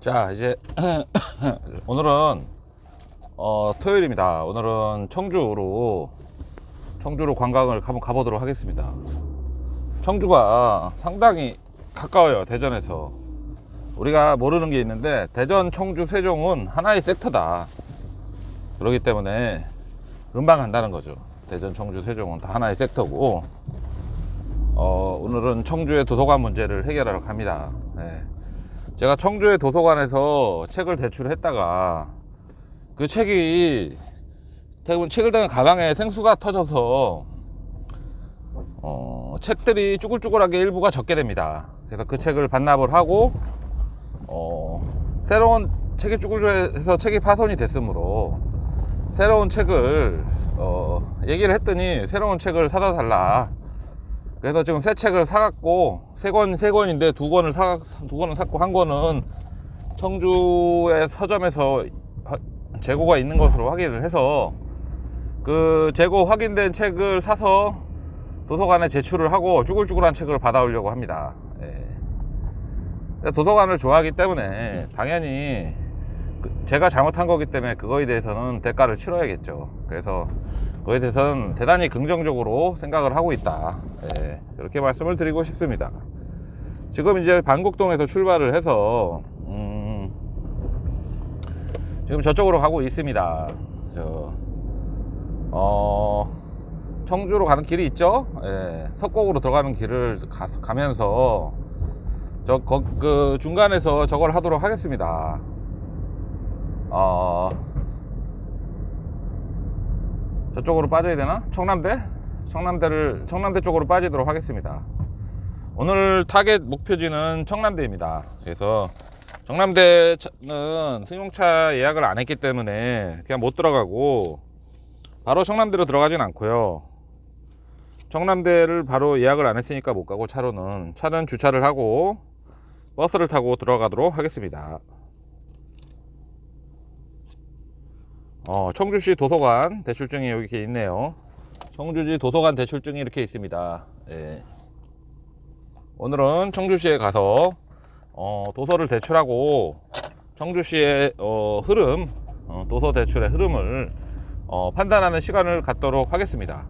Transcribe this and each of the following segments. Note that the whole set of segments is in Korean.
자 이제 오늘은 어, 토요일입니다. 오늘은 청주로 청주로 관광을 한번 가보도록 하겠습니다. 청주가 상당히 가까워요 대전에서 우리가 모르는 게 있는데 대전, 청주, 세종은 하나의 섹터다. 그렇기 때문에 금방 간다는 거죠. 대전, 청주, 세종은 다 하나의 섹터고 어, 오늘은 청주의 도서관 문제를 해결하러 갑니다. 네. 제가 청주의 도서관에서 책을 대출했다가 그 책이 대부분 책을 담은 가방에 생수가 터져서 어, 책들이 쭈글쭈글하게 일부가 적게 됩니다. 그래서 그 책을 반납을 하고 어, 새로운 책이 쭈글쭈글해서 책이 파손이 됐으므로 새로운 책을 어, 얘기를 했더니 새로운 책을 사다 달라. 그래서 지금 새 책을 사갖고 세 권 세 권인데 두 권을 사두 권을 샀고 한 권은 청주의 서점에서 화- 재고가 있는 것으로 확인을 해서 그 재고 확인된 책을 사서 도서관에 제출을 하고 쭈글쭈글한 책을 받아오려고 합니다. 예. 도서관을 좋아하기 때문에 당연히 그- 제가 잘못한 거기 때문에 그거에 대해서는 대가를 치러야겠죠. 그래서 그거에 대해서는 대단히 긍정적으로 생각을 하고 있다. 예, 이렇게 말씀을 드리고 싶습니다. 지금 이제 반곡동에서 출발을 해서 음, 지금 저쪽으로 가고 있습니다. 저, 어, 청주로 가는 길이 있죠? 예, 석곡으로 들어가는 길을 가, 가면서 저, 거, 그 중간에서 저걸 하도록 하겠습니다. 어, 저쪽으로 빠져야 되나? 청남대? 청남대를 청남대 쪽으로 빠지도록 하겠습니다. 오늘 타겟 목표지는 청남대입니다. 그래서 청남대는 승용차 예약을 안 했기 때문에 그냥 못 들어가고 바로 청남대로 들어가진 않고요. 청남대를 바로 예약을 안 했으니까 못 가고 차로는 차는 주차를 하고 버스를 타고 들어가도록 하겠습니다. 어, 청주시 도서관 대출증이 여기 있네요. 청주시 도서관 대출증이 이렇게 있습니다. 예. 오늘은 청주시에 가서 어, 도서를 대출하고 청주시의 어, 흐름, 어, 도서 대출의 흐름을 어, 판단하는 시간을 갖도록 하겠습니다.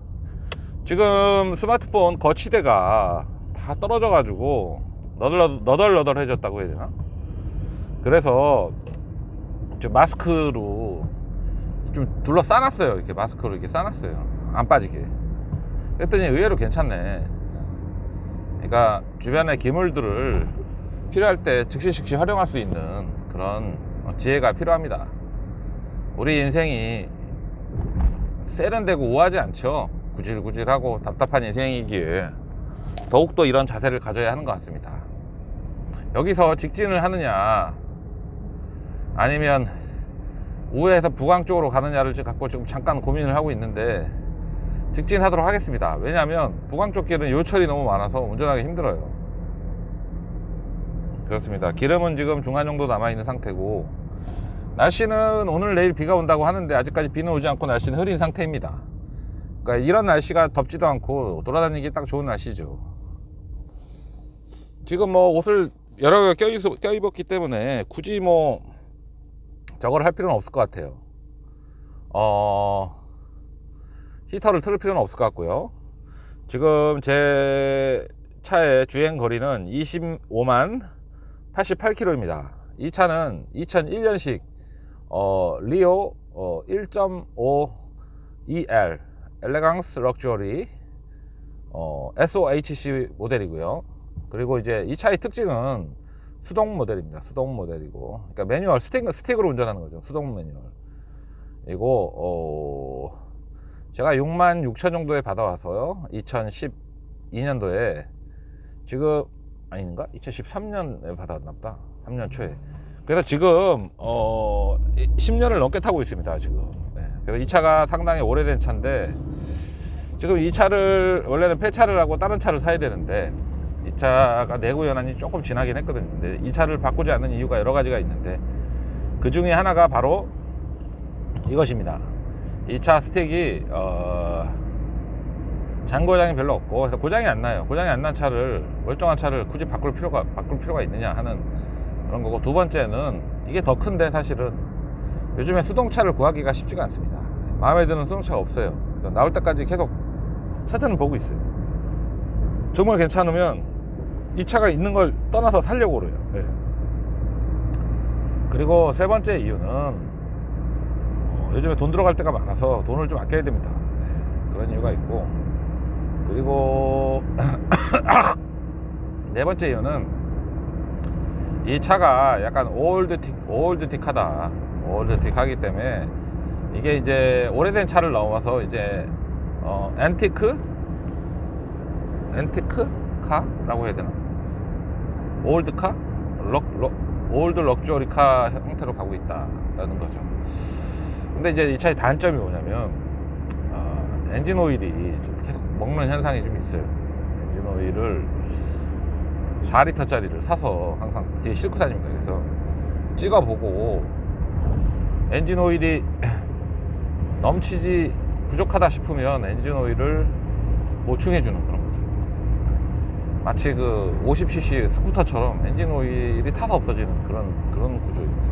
지금 스마트폰 거치대가 다 떨어져 가지고 너덜, 너덜 너덜해졌다고 해야 되나? 그래서 좀 마스크로 좀 둘러 싸놨어요. 이렇게 마스크로 이렇게 싸놨어요. 안 빠지게. 그랬더니 의외로 괜찮네. 그러니까 주변의 기물들을 필요할 때 즉시 즉시 활용할 수 있는 그런 어, 지혜가 필요합니다. 우리 인생이 세련되고 우아하지 않죠. 구질구질하고 답답한 인생이기에 더욱더 이런 자세를 가져야 하는 것 같습니다. 여기서 직진을 하느냐 아니면 우회해서 부광 쪽으로 가느냐를 갖고 지금 잠깐 고민을 하고 있는데 직진하도록 하겠습니다. 왜냐하면 부광 쪽 길은 요철이 너무 많아서 운전하기 힘들어요. 그렇습니다. 기름은 지금 중간 정도 남아 있는 상태고 날씨는 오늘 내일 비가 온다고 하는데 아직까지 비는 오지 않고 날씨는 흐린 상태입니다. 그러니까 이런 날씨가 덥지도 않고 돌아다니기 딱 좋은 날씨죠. 지금 뭐 옷을 여러 개 껴입, 껴입었기 때문에 굳이 뭐 저걸 할 필요는 없을 것 같아요. 어, 히터를 틀을 필요는 없을 것 같고요. 지금 제 차의 주행 거리는 25만 88km입니다. 이 차는 2001년식 어, 리오 어, 1.5 EL 엘레강스 럭셔리 어, SOHC 모델이고요. 그리고 이제 이 차의 특징은 수동 모델입니다. 수동 모델이고, 그러니까 매뉴얼 스틱 스틱으로 운전하는 거죠. 수동 매뉴얼. 이고 어, 제가 6만 6천 정도에 받아와서요. 2012년도에 지금 아닌가? 2013년에 받아왔나 보다. 3년 초에. 그래서 지금 어 10년을 넘게 타고 있습니다. 지금. 네. 그래서 이 차가 상당히 오래된 차인데 지금 이 차를 원래는 폐차를 하고 다른 차를 사야 되는데 이 차가 내구 연한이 조금 지나긴 했거든요. 근데 이 차를 바꾸지 않는 이유가 여러 가지가 있는데 그 중에 하나가 바로 이것입니다. 이 차 스틱이 어, 잔고장이 별로 없고 그래서 고장이 안 나요. 고장이 안 난 차를 멀쩡한 차를 굳이 바꿀 필요가 바꿀 필요가 있느냐 하는 그런 거고 두 번째는 이게 더 큰데 사실은 요즘에 수동차를 구하기가 쉽지가 않습니다. 마음에 드는 수동차가 없어요. 그래서 나올 때까지 계속 찾아는 보고 있어요. 정말 괜찮으면 이 차가 있는 걸 떠나서 살려고 그래요. 예. 그리고 세 번째 이유는 어, 요즘에 돈 들어갈 때가 많아서 돈을 좀 아껴야 됩니다. 예, 그런 이유가 있고 그리고 네 번째 이유는 이 차가 약간 올드틱 올드틱하다 올드틱하기 때문에 이게 이제 오래된 차를 넘어서 이제 어, 앤티크 앤티크 카라고 해야 되나 올드카 럭, 럭, 올드 럭주어리 카 형태로 가고 있다라는 거죠. 근데 이제 이 차의 단점이 뭐냐면 어, 엔진 오일이 좀 계속 먹는 현상이 좀 있어요. 엔진 오일을 4리터짜리를 사서 항상 뒤에 싣고 다닙니다. 그래서 찍어보고 엔진 오일이 넘치지 부족하다 싶으면 엔진 오일을 보충해 주는 그런. 마치 그 50cc 스쿠터처럼 엔진 오일이 타서 없어지는 그런 그런 구조입니다.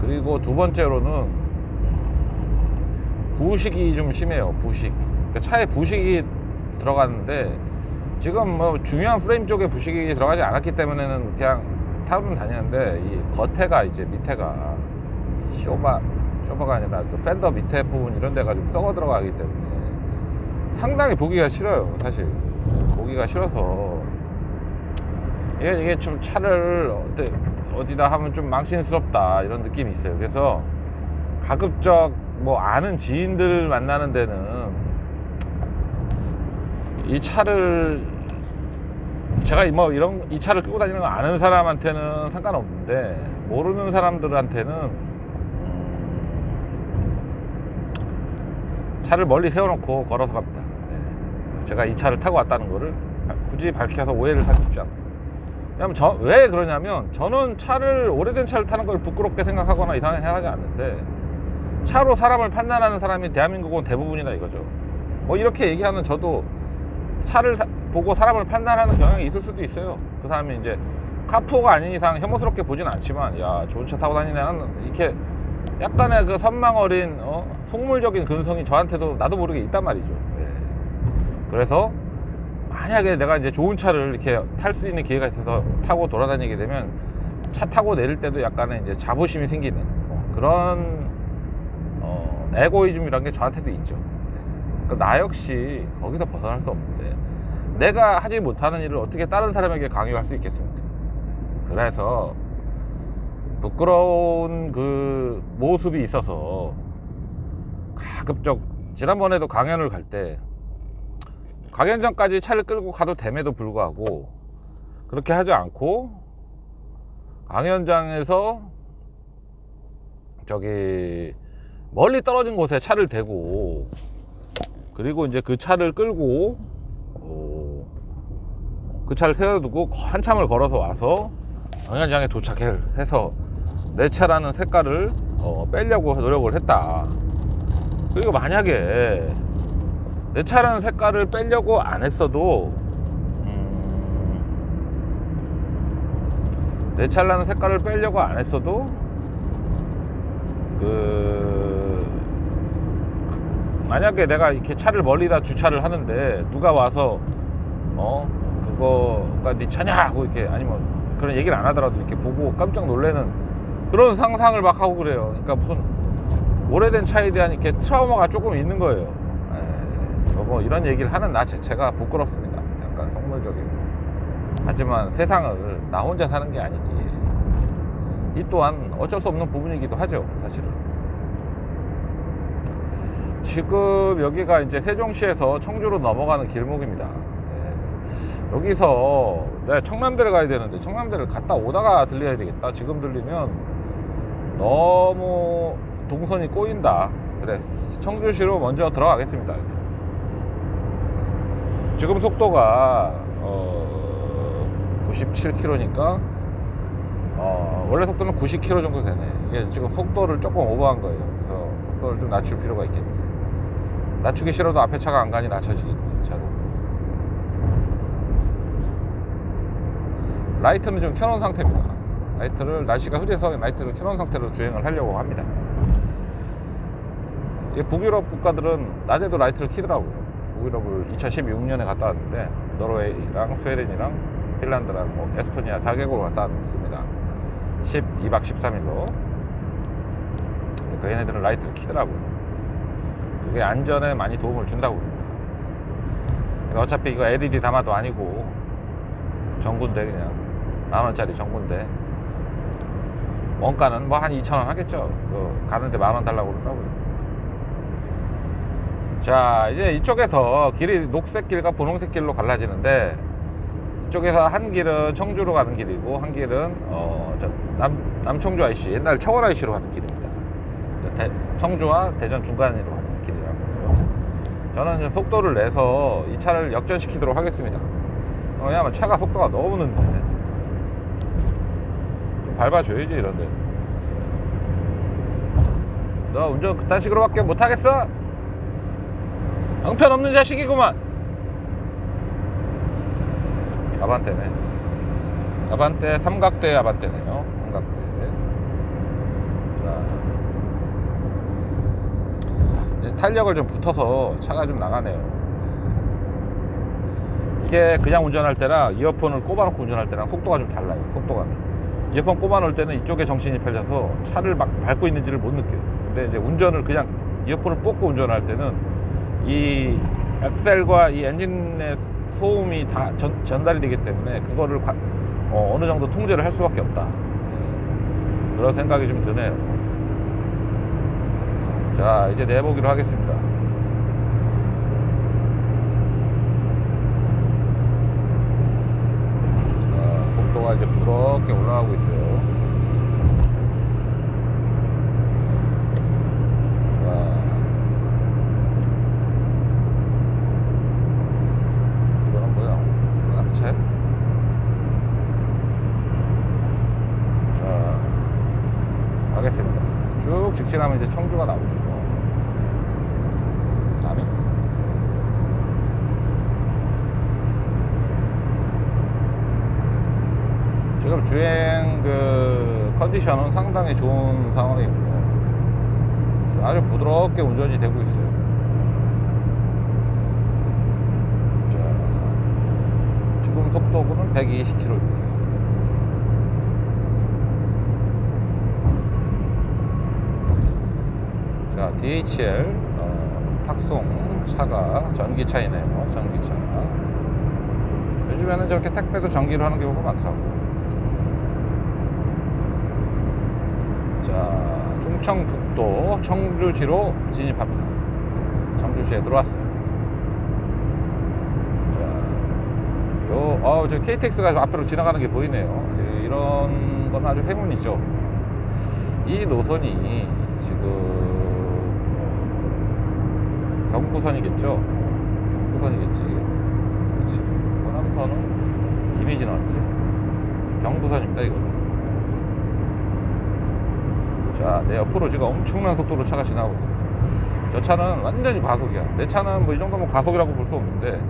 그리고 두 번째로는 부식이 좀 심해요. 부식. 그러니까 차에 부식이 들어갔는데 지금 뭐 중요한 프레임 쪽에 부식이 들어가지 않았기 때문에는 그냥 타고는 다니는데 이 겉에가 이제 밑에가 이 쇼바 쇼바가 아니라 그 팬더 밑에 부분 이런 데가 좀 썩어 들어가기 때문에 상당히 보기가 싫어요 사실 보기가 싫어서 이게, 이게 좀 차를 어디, 어디다 하면 좀 망신스럽다 이런 느낌이 있어요 그래서 가급적 뭐 아는 지인들 만나는 데는 이 차를 제가 뭐 이런 이 차를 끌고 다니는 거 아는 사람한테는 상관없는데 모르는 사람들한테는 음, 차를 멀리 세워놓고 걸어서 갑니다. 네. 제가 이 차를 타고 왔다는 거를 굳이 밝혀서 오해를 사기 쉽지 않아요. 왜냐면 저, 왜 그러냐면 저는 차를 오래된 차를 타는 걸 부끄럽게 생각하거나 이상하게 생각하지 않는데 차로 사람을 판단하는 사람이 대한민국은 대부분이다 이거죠. 뭐 이렇게 얘기하는 저도 차를 사- 보고 사람을 판단하는 경향이 있을 수도 있어요. 그 사람이 이제 카푸어가 아닌 이상 혐오스럽게 보진 않지만 야 좋은 차 타고 다니네 이렇게 약간의 그 선망 어린 어? 속물적인 근성이 저한테도 나도 모르게 있단 말이죠. 예. 그래서 만약에 내가 이제 좋은 차를 이렇게 탈 수 있는 기회가 있어서 타고 돌아다니게 되면 차 타고 내릴 때도 약간의 이제 자부심이 생기는 어, 그런 어, 에고이즘이란 게 저한테도 있죠. 그러니까 나 역시 거기서 벗어날 수 없는데 내가 하지 못하는 일을 어떻게 다른 사람에게 강요할 수 있겠습니까? 그래서 부끄러운 그 모습이 있어서 가급적 지난번에도 강연을 갈 때 강연장까지 차를 끌고 가도 됨에도 불구하고 그렇게 하지 않고 강연장에서 저기 멀리 떨어진 곳에 차를 대고 그리고 이제 그 차를 끌고 어, 그 차를 세워두고 한참을 걸어서 와서 영양장에 도착해서 내 차라는 색깔을 어, 빼려고 노력을 했다. 그리고 만약에 내 차라는 색깔을 빼려고 안 했어도 음, 내 차라는 색깔을 빼려고 안 했어도 그 만약에 내가 이렇게 차를 멀리다 주차를 하는데 누가 와서 어 그거가 네 차냐 하고 이렇게 아니면 그런 얘기를 안 하더라도 이렇게 보고 깜짝 놀래는 그런 상상을 막 하고 그래요. 그러니까 무슨 오래된 차에 대한 이렇게 트라우마가 조금 있는 거예요. 저뭐 이런 얘기를 하는 나 자체가 부끄럽습니다. 약간 속물적이고. 하지만 세상을 나 혼자 사는 게 아니지. 이 또한 어쩔 수 없는 부분이기도 하죠, 사실은. 지금 여기가 이제 세종시에서 청주로 넘어가는 길목입니다. 네. 여기서 네, 청남대를 가야 되는데 청남대를 갔다 오다가 들려야 되겠다. 지금 들리면 너무 동선이 꼬인다. 그래 청주시로 먼저 들어가겠습니다. 지금 속도가 어, 97km니까 어, 원래 속도는 90km 정도 되네. 이게 지금 속도를 조금 오버한 거예요. 그래서 속도를 좀 낮출 필요가 있겠네. 낮추기 싫어도 앞에 차가 안 가니 낮춰지겠네, 차로. 라이트는 지금 켜놓은 상태입니다. 라이트를 날씨가 흐려서 라이트를 켜놓은 상태로 주행을 하려고 합니다. 이 북유럽 국가들은 낮에도 라이트를 키더라고요. 북유럽을 2016년에 갔다 왔는데 노르웨이랑 스웨덴이랑 핀란드랑 뭐 에스토니아 4개국을 갔다 왔습니다. 12박 13일로. 그 얘네들은 라이트를 키더라고요. 그게 안전에 많이 도움을 준다고 그럽니다. 그러니까 어차피 이거 LED 담아도 아니고 전구인데 그냥 만 원짜리 전구인데 원가는 뭐 한 2천 원 하겠죠. 그 가는데 만 원 달라고 그러더라고요. 자 이제 이쪽에서 길이 녹색 길과 분홍색 길로 갈라지는데 이쪽에서 한 길은 청주로 가는 길이고 한 길은 어, 저 남, 남청주 IC 옛날 청원 IC로 가는 길입니다. 대- 청주와 대전 중간으로 가는 길이라고 해서 저는 좀 속도를 내서 이 차를 역전시키도록 하겠습니다. 어, 왜냐면 차가 속도가 너무 늦네. 좀 밟아줘야지 이런데. 너 운전 그딴 식으로밖에 못하겠어? 형편없는 자식이구만. 아반떼네. 아반떼 삼각대 아반떼네요. 삼각대. 자. 탄력을 좀 붙어서 차가 좀 나가네요. 네. 이게 그냥 운전할 때랑 이어폰을 꼽아놓고 운전할 때랑 속도가 좀 달라요. 속도감이. 이어폰 꼽아놓을 때는 이쪽에 정신이 팔려서 차를 막 밟고 있는지를 못 느껴요. 근데 이제 운전을 그냥 이어폰을 뽑고 운전할 때는 이 엑셀과 이 엔진의 소음이 다 전, 전달이 되기 때문에 그거를 과- 어, 느 정도 통제를 할 수밖에 없다. 예. 그런 생각이 좀 드네요. 자, 이제 내보기로 하겠습니다. 자, 속도가 이제 부드럽게 올라가고 있어요. 자, 이거는 뭐야? 가스차야? 자, 가겠습니다. 쭉 직진하면 이제 청주가 나오죠. 아니? 지금 주행 그 컨디션은 상당히 좋은 상황이고요. 아주 부드럽게 운전이 되고 있어요. 자, 지금 속도는 120km입니다. 자, DHL 어, 탁송 차가 전기차이네요. 전기차. 요즘에는 저렇게 택배도 전기로 하는 경우가 많더라고요. 자, 충청북도 청주시로 진입합니다. 청주시에 들어왔어요. 자, 요, 어, 저 KTX가 좀 앞으로 지나가는 게 보이네요. 이- 이런 건 아주 행운이죠. 이 노선이 지금 어, 경부선이겠죠. 경부선이겠지. 그렇지. 호남선은 이미 지나왔지. 경부선입니다, 이거는. 자, 내 옆으로 지금 엄청난 속도로 차가 지나가고 있습니다. 저 차는 완전히 과속이야. 내 차는 뭐 이 정도면 과속이라고 볼 수 없는데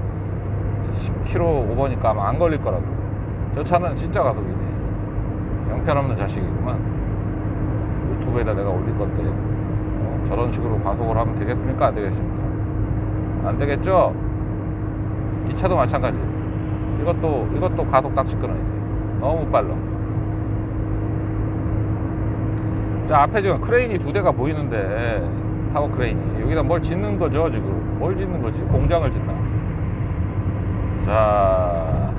10km 오버니까 아마 안 걸릴 거라고. 저 차는 진짜 과속이네. 형편없는 자식이구만. 유튜브에다 내가 올릴 건데 어, 저런 식으로 과속을 하면 되겠습니까? 안 되겠습니까? 안 되겠죠? 이 차도 마찬가지. 이것도 이것도 과속 딱지 끊어야 돼. 너무 빨라. 자 앞에 지금 크레인이 두 대가 보이는데 타워 크레인이 여기다 뭘 짓는 거죠 지금 뭘 짓는 거지 공장을 짓나 자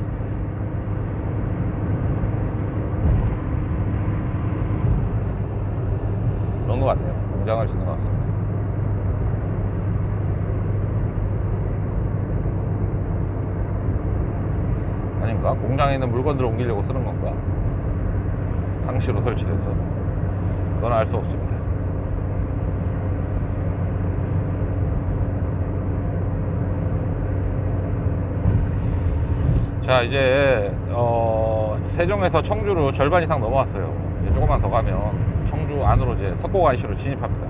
그런 것 같네요 공장을 짓는 것 같습니다. 아닌가? 공장에 있는 물건들을 옮기려고 쓰는 건가? 상시로 설치돼서. 그건 알 수 없습니다. 자 이제 어, 세종에서 청주로 절반 이상 넘어왔어요. 이제 조금만 더 가면 청주 안으로 이제 석고간시로 진입합니다.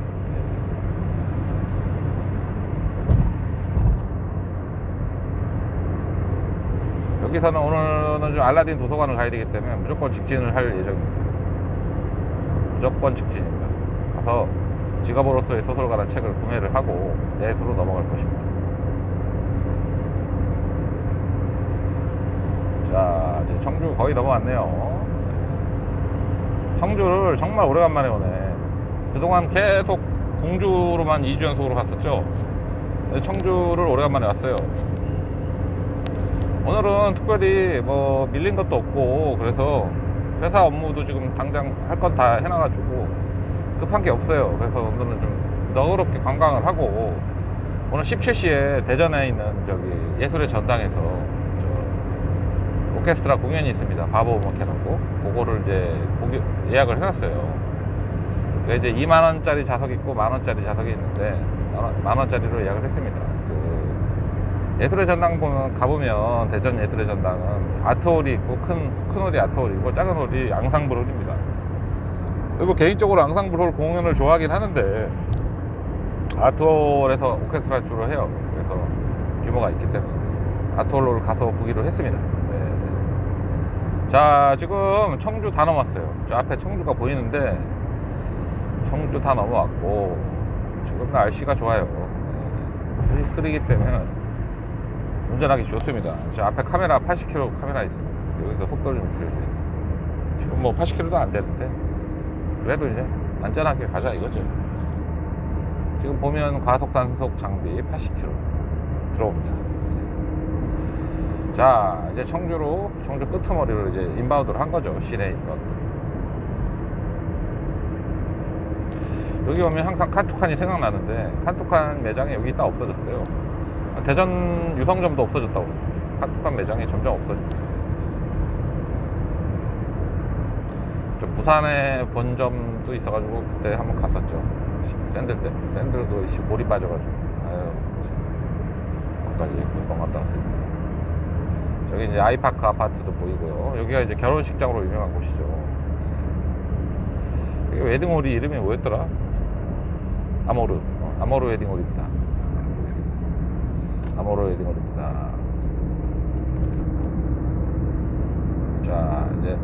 여기서는 오늘은 좀 알라딘 도서관을 가야 되기 때문에 무조건 직진을 할 예정입니다. 무조건 직진입니다. 가서 직업으로서의 소설가라는 책을 구매를 하고 내수로 넘어갈 것입니다. 자, 이제 청주 거의 넘어왔네요. 네. 청주를 정말 오래간만에 오네. 그동안 계속 공주로만 2주 연속으로 갔었죠. 네, 청주를 오래간만에 왔어요. 오늘은 특별히 뭐 밀린 것도 없고 그래서 회사 업무도 지금 당장 할 건 다 해놔가지고 급한 게 없어요. 그래서 오늘은 좀 너그럽게 관광을 하고 오늘 17시에 대전에 있는 저기 예술의 전당에서 저 오케스트라 공연이 있습니다. 바보 오케라고 그거를 이제 예약을 해놨어요. 이제 2만 원짜리 좌석 있고 만 원짜리 좌석이 있는데 만, 원짜리로 예약을 했습니다. 그 예술의 전당 보면 가보면 대전 예술의 전당은 아트홀이 있고 큰 큰 홀이 아트홀이 있고 작은 홀이 앙상블 홀입니다. 그리고 개인적으로 앙상블 홀 공연을 좋아하긴 하는데 아트홀에서 오케스트라 주로 해요. 그래서 규모가 있기 때문에 아트홀로 가서 보기로 했습니다. 네. 자 지금 청주 다 넘었어요. 저 앞에 청주가 보이는데 청주 다 넘어왔고 지금 날씨가 좋아요. 네. 흐리기 때문에 운전하기 좋습니다. 저 앞에 카메라 80km 카메라 있습니다. 여기서 속도를 좀 줄여줘야 돼. 지금 뭐 80km도 안 되는데 그래도 이제 안전하게 가자 이거죠. 지금 보면 과속 단속 장비 80km 들어옵니다. 네. 자 이제 청주로 청주 끄트머리로 이제 인바운드를 한 거죠 시내 인바운드. 여기 오면 항상 칸투칸이 생각나는데 칸투칸 매장이 여기 있다 없어졌어요. 대전 유성점도 없어졌다고 칸투칸 매장이 점점. 저 부산에 본점도 있어가지고 그때 한번 갔었죠. 샌들 때 샌들도 씨 골이 빠져가지고 아유 참. 거기까지 몇번 갔다 왔습니다. 저기 이제 아이파크 아파트도 보이고요. 여기가 이제 결혼식장으로 유명한 곳이죠. 네. 이게 웨딩홀이 이름이 뭐였더라? 아모르 어, 아모르 웨딩홀입니다. 아모르 웨딩홀입니다. 자 이제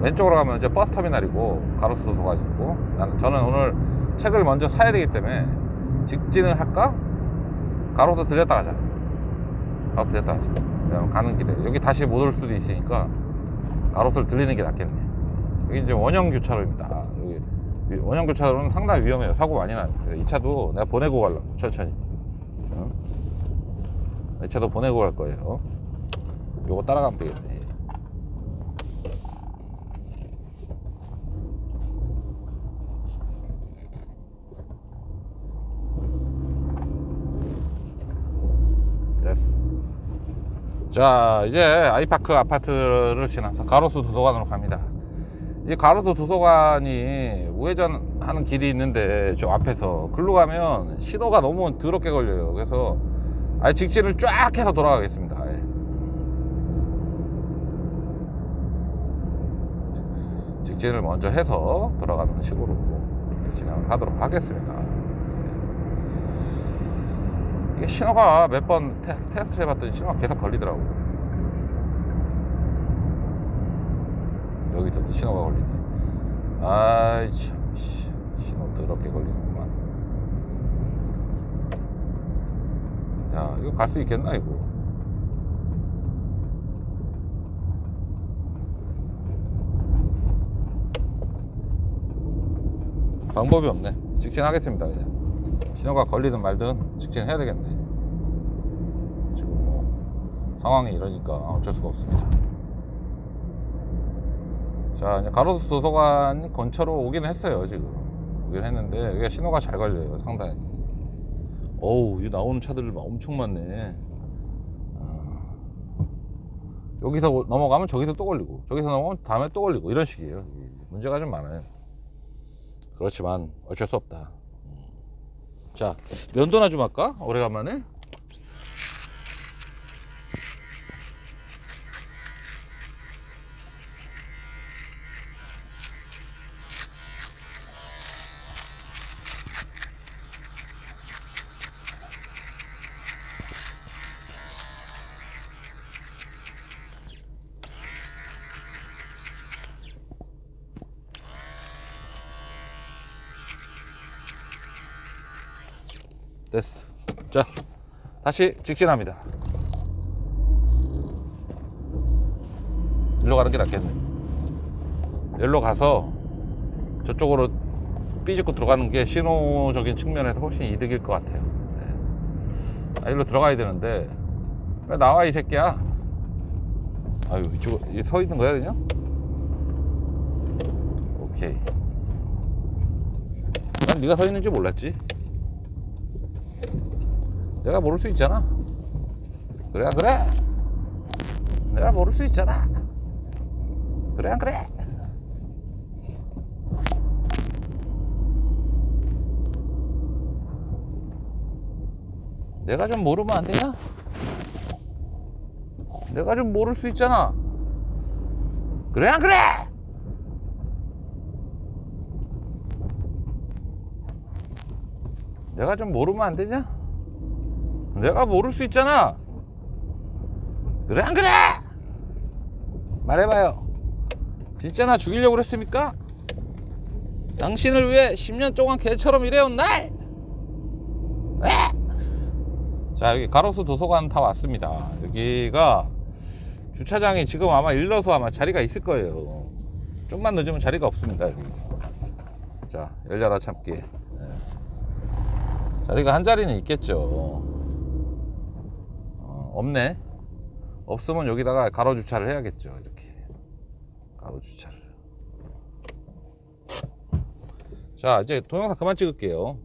왼쪽으로 가면 이제 버스 터미널이고 가로수 도서관이 있고 저는 오늘 책을 먼저 사야 되기 때문에 직진을 할까? 가로수 들렸다 가자. 가로수 들렸다 가자. 가는 길에 여기 다시 못 올 수도 있으니까 가로수를 들리는 게 낫겠네. 여기 이제 원형 교차로입니다. 여기 위- 원형 교차로는 상당히 위험해요. 사고 많이 나요. 이 차도 내가 보내고 가려고 천천히. 응? 이 차도 보내고 갈 거예요. 요거 따라가면 되겠네. 됐어. 자, 이제 아이파크 아파트를 지나서 가로수 도서관으로 갑니다. 이 가로수 도서관이 우회전하는 길이 있는데 저 앞에서 글로 가면 신호가 너무 더럽게 걸려요. 그래서 아예 직진을 쫙 해서 돌아가겠습니다. 아예. 직진을 먼저 해서 돌아가는 식으로 진행을 하도록 하겠습니다. 이게 신호가 몇 번 테스트를 해봤더니 신호가 계속 걸리더라고. 여기서도 신호가 걸리네. 아이 참 씨, 신호 더럽게 걸리는구만. 야 이거 갈 수 있겠나 이거? 방법이 없네. 직진하겠습니다 그냥. 신호가 걸리든 말든 직진해야 되겠네. 지금 뭐 상황이 이러니까 어쩔 수가 없습니다. 자, 이제 가로수 도서관 근처로 오기는 했어요, 지금. 오긴 했는데, 여기가 신호가 잘 걸려요, 상당히. 어우, 이 나오는 차들 엄청 많네. 아. 여기서 오- 넘어가면 저기서 또 걸리고, 저기서 넘어가면 다음에 또 걸리고, 이런 식이에요. 이게 문제가 좀 많아요. 그렇지만 어쩔 수 없다. 음. 자, 면도나 좀 할까? 오래간만에? 됐어. 자 다시 직진합니다. 일로 가는 게 낫겠네. 일로 가서 저쪽으로 삐집고 들어가는 게 신호적인 측면에서 훨씬 이득일 것 같아요. 네. 아, 일로 들어가야 되는데. 왜 나와 이 새끼야. 아유 이쪽 이서 있는 거야 그냥? 오케이. 난 네가 서 있는지 몰랐지 내가 모를 수 있잖아 그래 그래 내가 모를 수 있잖아 그래 안 그래 내가 좀 모르면 안 되냐? 내가 좀 모를 수 있잖아. 그래 안 그래? 내가 좀 모르면 안 되냐? 내가 모를 수 있잖아. 그래 안 그래? 말해봐요. 진짜 나 죽이려고 그랬습니까? 당신을 위해 10년 동안 개처럼 일해온 날. 왜? 자 여기 가로수 도서관 다 왔습니다 여기가 주차장이 지금 아마 일러서 아마 자리가 있을 거예요 좀만 늦으면 자리가 없습니다 여기 자 열려라 참기 네. 자리가 한 자리는 있겠죠 어, 없네. 없으면 여기다가 가로 주차를 해야겠죠 이렇게. 가로 주차를. 자 이제 동영상 그만 찍을게요